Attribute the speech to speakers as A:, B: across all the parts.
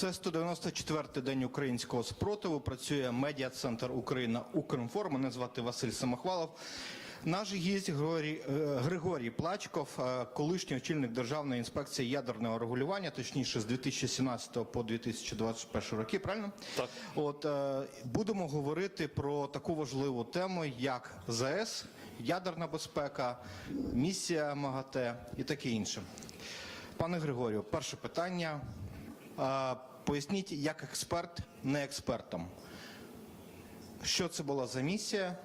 A: Це 194-й день українського спротиву. Працює медіа-центр Україна Укрінформ. Мене звати Василь Самохвалов. Наш гість Григорій, е, Григорій Плачков, е, колишній очільник Державної інспекції ядерного регулювання, точніше з 2017 по 2021 роки. Правильно?
B: Так.
A: От е, будемо говорити про таку важливу тему, як ЗАЕС, ядерна безпека, місія МАГАТЕ і таке інше. Пане Григорію, перше питання. Поясніть, як експерт не експертом. Що це була за місія?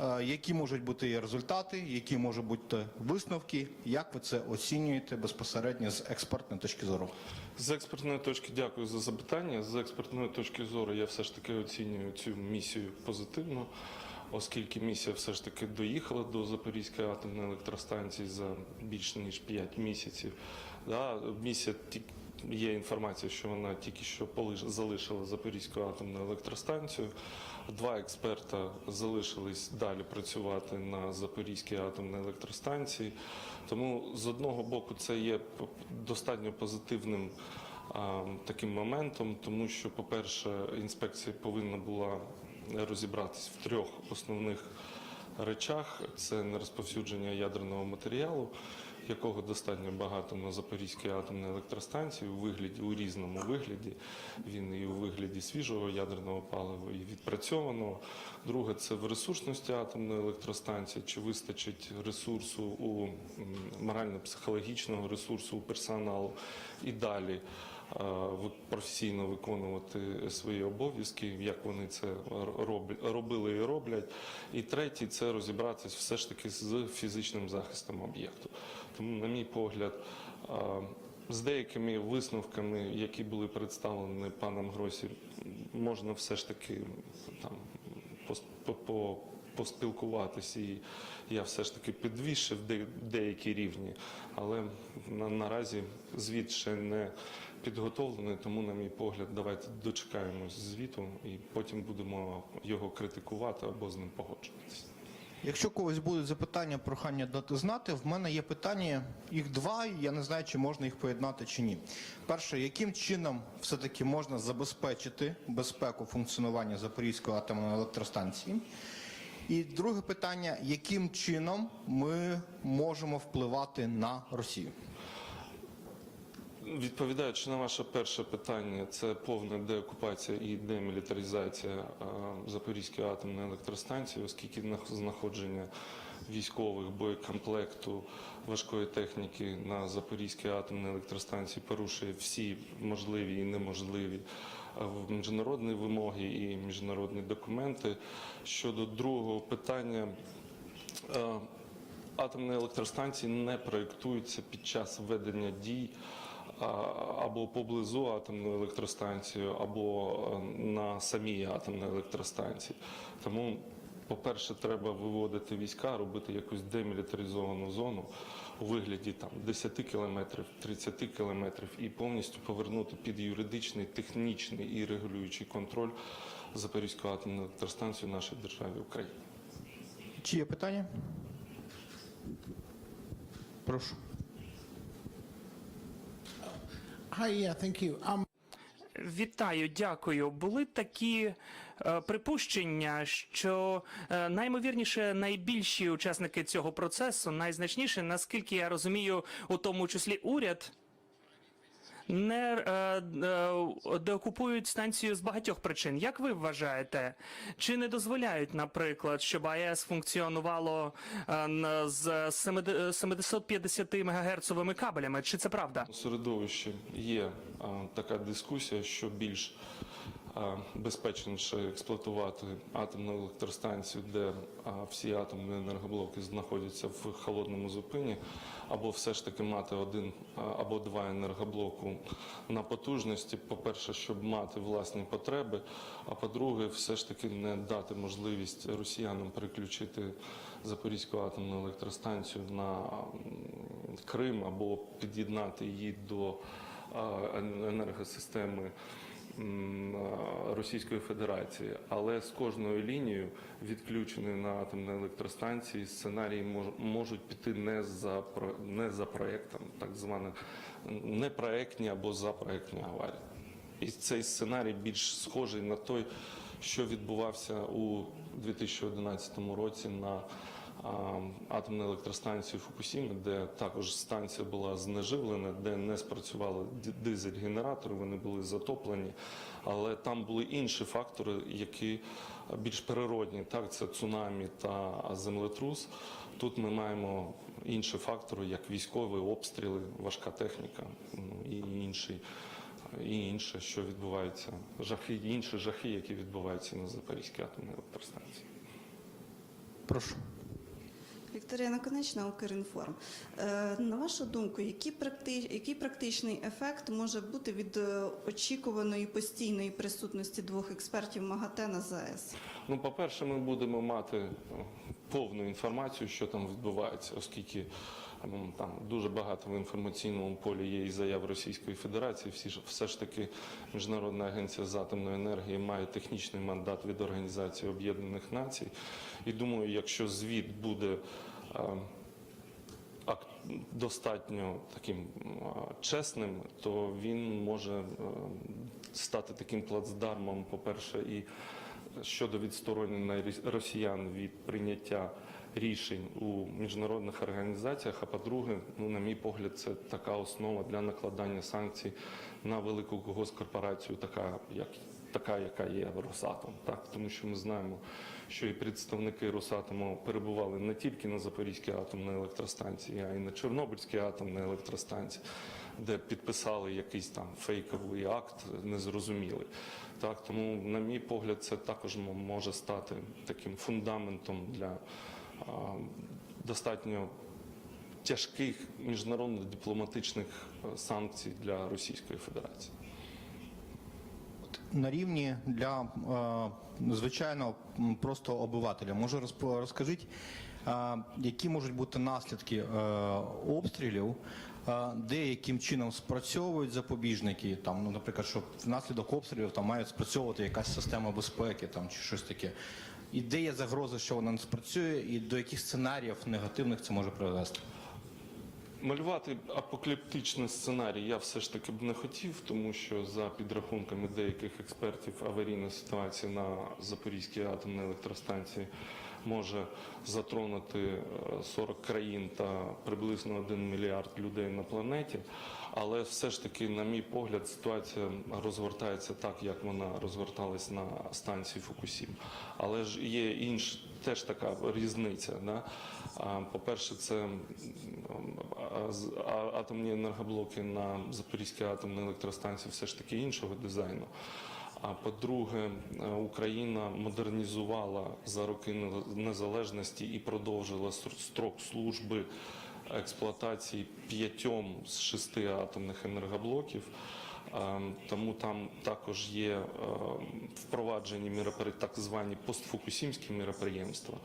A: Е, Які можуть бути її результати, які можуть бути висновки? Як ви це оцінюєте безпосередньо з експертної точки зору?
B: З експертної точки дякую за запитання. З експертної точки зору я все ж таки оцінюю цю місію позитивно, оскільки місія все ж таки доїхала до Запорізької атомної електростанції за більше ніж 5 місяців. Да, місія Є інформація, що вона тільки що залишила Запорізьку атомну електростанцію. Два експерта залишились далі працювати на Запорізькій атомній електростанції. Тому з одного боку це є достатньо позитивним таким моментом, тому що, по-перше, інспекція повинна була розібратись в трьох основних речах: це нерозповсюдження ядерного матеріалу, якого достатньо багато на Запорізькій атомній електростанції у вигляді у різному вигляді. Він і у вигляді свіжого ядерного палива, і відпрацьованого. Друге, це в ресурсності атомної електростанції, чи вистачить ресурсу у морально-психологічного ресурсу у персоналу і далі. Професійно виконувати свої обов'язки, як вони це роб- робили і роблять. І третє це розібратися все ж таки з фізичним захистом об'єкту. Тому, на мій погляд, з деякими висновками, які були представлені паном Гросі, можна все ж таки там по- поспілкуватися, і я все ж таки підвищив деякі рівні, але на, наразі звіт ще не підготовлений, тому, на мій погляд, давайте дочекаємось звіту і потім будемо його критикувати або з ним погоджуватися.
A: Якщо когось будуть запитання, прохання дати знати, в мене є питання, їх два, і я не знаю, чи можна їх поєднати чи ні. Перше, яким чином все-таки можна забезпечити безпеку функціонування Запорізької атомної електростанції? І друге питання, яким чином ми можемо впливати на Росію?
B: Відповідаючи на ваше перше питання, це повна деокупація і демілітаризація е, Запорізької атомної електростанції, оскільки нах- знаходження військових боєкомплекту важкої техніки на Запорізькій атомній електростанції порушує всі можливі і неможливі міжнародні вимоги і міжнародні документи. Щодо другого питання. е, Атомні електростанції не проєктуються під час ведення дій або поблизу атомної електростанції, або е, на самій атомній електростанції. Тому, по-перше, треба виводити війська, робити якусь демілітаризовану зону у вигляді там 10 кілометрів, 30 кілометрів і повністю повернути під юридичний, технічний і регулюючий контроль Запорізьку атомну електростанцію нашій державі Україні.
A: Чи є питання? Прошу.
C: Hi, yeah, thank you. Um,
D: Вітаю, дякую. Були такі припущення, що е, наймовірніше найбільші учасники цього процесу, найзначніші, наскільки я розумію, у тому числі уряд. Не е, е, деокупують станцію з багатьох причин. Як ви вважаєте, чи не дозволяють, наприклад, щоб АЕС функціонувало е, з 750 МГц кабелями? Чи це правда?
B: У середовищі є така дискусія, що більш безпечніше експлуатувати атомну електростанцію, де всі атомні енергоблоки знаходяться в холодному зупині, або все ж таки мати один або два енергоблоку на потужності. По-перше, щоб мати власні потреби, а по-друге, все ж таки не дати можливість росіянам переключити Запорізьку атомну електростанцію на Крим або під'єднати її до енергосистеми Російської Федерації, але з кожною лінією, відключеною на атомній електростанції, сценарії мож- можуть піти не за не за проектом, так зване непроектні або запроектні аварії. І цей сценарій більш схожий на той, що відбувався у 2011 році на а, атомній електростанції Фукусіми, де також станція була знеживлена, де не спрацювали дизель-генератори, вони були затоплені. Але там були інші фактори, які більш природні. Так, це цунамі та землетрус. Тут ми маємо інші фактори, як військові обстріли, важка техніка ну, і інші. І інше, що відбувається, жахи, інші жахи, які відбуваються на Запорізькій атомній електростанції.
A: Прошу.
E: Вікторія Наконечна, Укрінформ. Е, На вашу думку, який, практичний ефект може бути від е, очікуваної постійної присутності двох експертів МАГАТЕ на ЗАЕС?
B: Ну, по-перше, ми будемо мати е, повну інформацію, що там відбувається, оскільки там дуже багато в інформаційному полі є і заяв Російської Федерації. Всі ж все ж таки Міжнародна агенція з атомної енергії має технічний мандат від Організації Об'єднаних Націй. І думаю, якщо звіт буде е, достатньо таким чесним, то він може е, стати таким плацдармом, по-перше, і щодо відсторонення росіян від прийняття рішень у міжнародних організаціях. А по-друге, ну, на мій погляд, це така основа для накладання санкцій на велику госкорпорацію, така як така, яка є Росатом, так тому що ми знаємо, що і представники Росатому перебували не тільки на Запорізькій атомній електростанції, а й на Чорнобильській атомній електростанції, де підписали якийсь там фейковий акт, незрозумілий. Так, тому, на мій погляд, це також може стати таким фундаментом для достатньо тяжких міжнародно-дипломатичних е, санкцій для Російської Федерації.
A: На рівні для е, звичайного просто обивателя. Може, розкажіть, е, які можуть бути наслідки обстрілів, де яким чином спрацьовують запобіжники, там, ну, наприклад, що внаслідок обстрілів там мають спрацьовувати якась система безпеки там, чи щось таке. І де є загроза, що вона не спрацює, і до яких сценаріїв негативних це може привести?
B: Малювати апокаліптичний сценарій я все ж таки б не хотів, тому що за підрахунками деяких експертів аварійна ситуація на Запорізькій атомній електростанції може затронути е, 40 країн та приблизно 1 мільярд людей на планеті. Але все ж таки, на мій погляд, ситуація розгортається так, як вона розгорталась на станції Фукусім. Але ж є інш теж така різниця. Да? По-перше, це атомні енергоблоки на Запорізькій атомній електростанції все ж таки іншого дизайну. А по-друге, е, Україна модернізувала за роки незалежності і продовжила строк служби експлуатації п'ятьом з шести атомних енергоблоків. Ем, Тому там також є ем, впроваджені міропри- так звані постфукусімські міроприємства.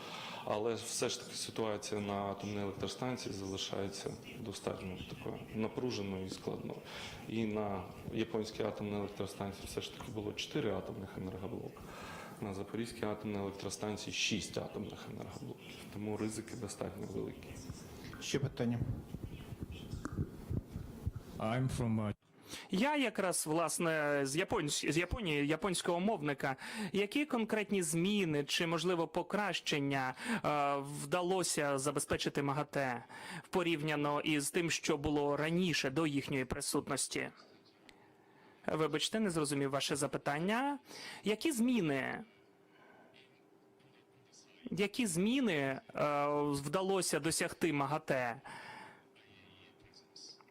B: Але все ж таки ситуація на атомній електростанції залишається достатньо такою напруженою і складною. І на японській атомній електростанції все ж таки було 4 атомних енергоблока. На Запорізькій атомній електростанції 6 атомних енергоблоків. Тому ризики достатньо великі.
A: Ще питання.
F: I'm from uh,
D: Я якраз власне з Японсь... з Японії, японського мовника. Які конкретні зміни чи можливо покращення е, вдалося забезпечити МАГАТЕ порівняно із тим, що було раніше до їхньої присутності? Вибачте, не зрозумів ваше запитання. Які зміни? Які зміни е, вдалося досягти МАГАТЕ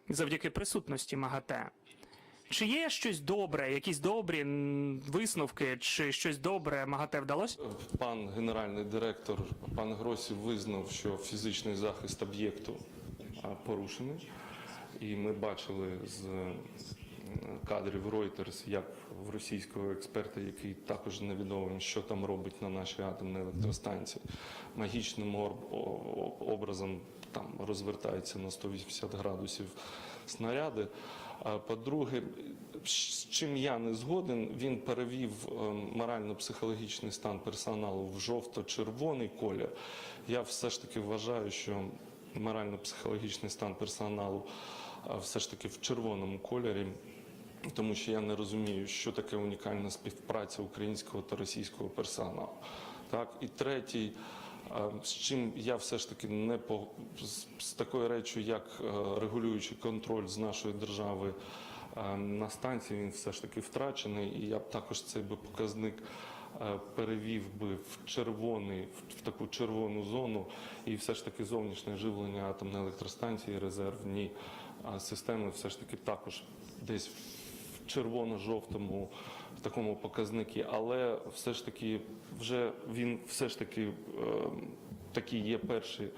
D: завдяки присутності МАГАТЕ? Чи є щось добре, якісь добрі висновки, чи щось добре МАГАТЕ вдалося?
B: Пан генеральний директор, пан Гросів визнав, що фізичний захист об'єкту порушений. І ми бачили з кадрів Reuters, як в російського експерта, який також невідомий, що там робить на нашій атомній електростанції, магічним образом там розвертаються на 180 градусів снаряди. По-друге, з чим я не згоден, він перевів ем, морально-психологічний стан персоналу в жовто-червоний колір. Я все ж таки вважаю, що морально-психологічний стан персоналу все ж таки в червоному кольорі тому що я не розумію, що таке унікальна співпраця українського та російського персоналу. Так, і третій, з чим я все ж таки не по з, такою речю, як е, регулюючий контроль з нашої держави е, на станції, він все ж таки втрачений, і я б також цей би показник. е, Перевів би в червоний, в- таку червону зону, і все ж таки зовнішнє живлення атомної електростанції, резервні системи, все ж таки також десь червоно-жовтому такому показнику, але все ж таки вже він все ж таки е, такі є перші е,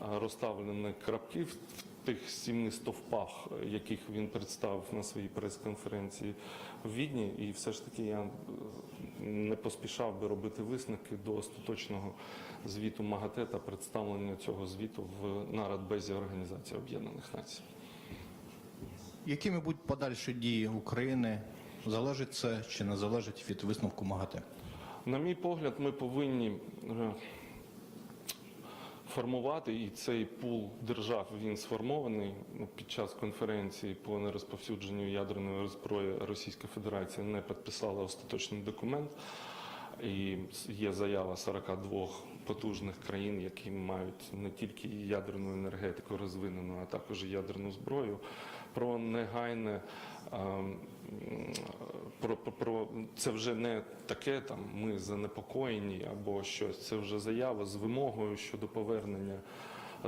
B: розставлені крапки в тих сімни стовпах, яких він представив на своїй прес-конференції в Відні, і все ж таки я е, не поспішав би робити висновки до остаточного звіту МАГАТЕ та представлення цього звіту в на Радбезі Організації Об'єднаних Націй.
A: Якими будуть подальші дії України? Залежить це чи не залежить від висновку МАГАТЕ?
B: На мій погляд, ми повинні е, формувати, і цей пул держав він сформований Ну, під час конференції по нерозповсюдженню ядерної зброї Російська Федерація не підписала остаточний документ. І є заява 42 потужних країн, які мають не тільки ядерну енергетику розвинену, а також ядерну зброю, про негайне ем, про, про, про це вже не таке там ми занепокоєні або щось. Це вже заява з вимогою щодо повернення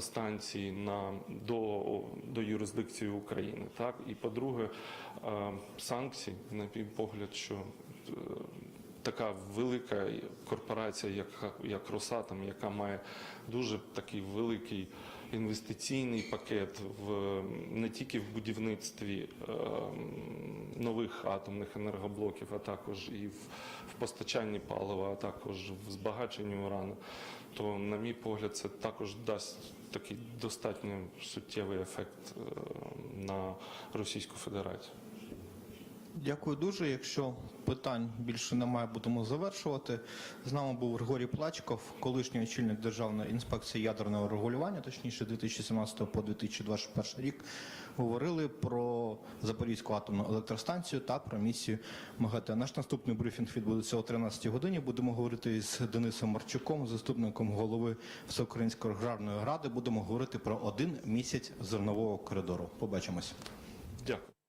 B: станції на до, до юрисдикції України. Так і по-друге, е, санкції, на мій погляд, що е, така велика корпорація, як, як Росатом, яка має дуже такий великий інвестиційний пакет в не тільки в будівництві е, нових атомних енергоблоків, а також і в, постачанні палива, а також в збагаченні урану, то, на мій погляд, це також дасть такий достатньо суттєвий ефект е, на Російську Федерацію.
A: Дякую дуже. Якщо питань більше немає, будемо завершувати. З нами був Григорій Плачков, колишній очільник Державної інспекції ядерного регулювання, точніше 2017 по 2021 рік. Говорили про Запорізьку атомну електростанцію та про місію МАГАТЕ. Наш наступний брифінг відбудеться о 13 годині. Будемо говорити з Денисом Марчуком, заступником голови Всеукраїнської аграрної ради. Будемо говорити про один місяць зернового коридору. Побачимось.
B: Дякую.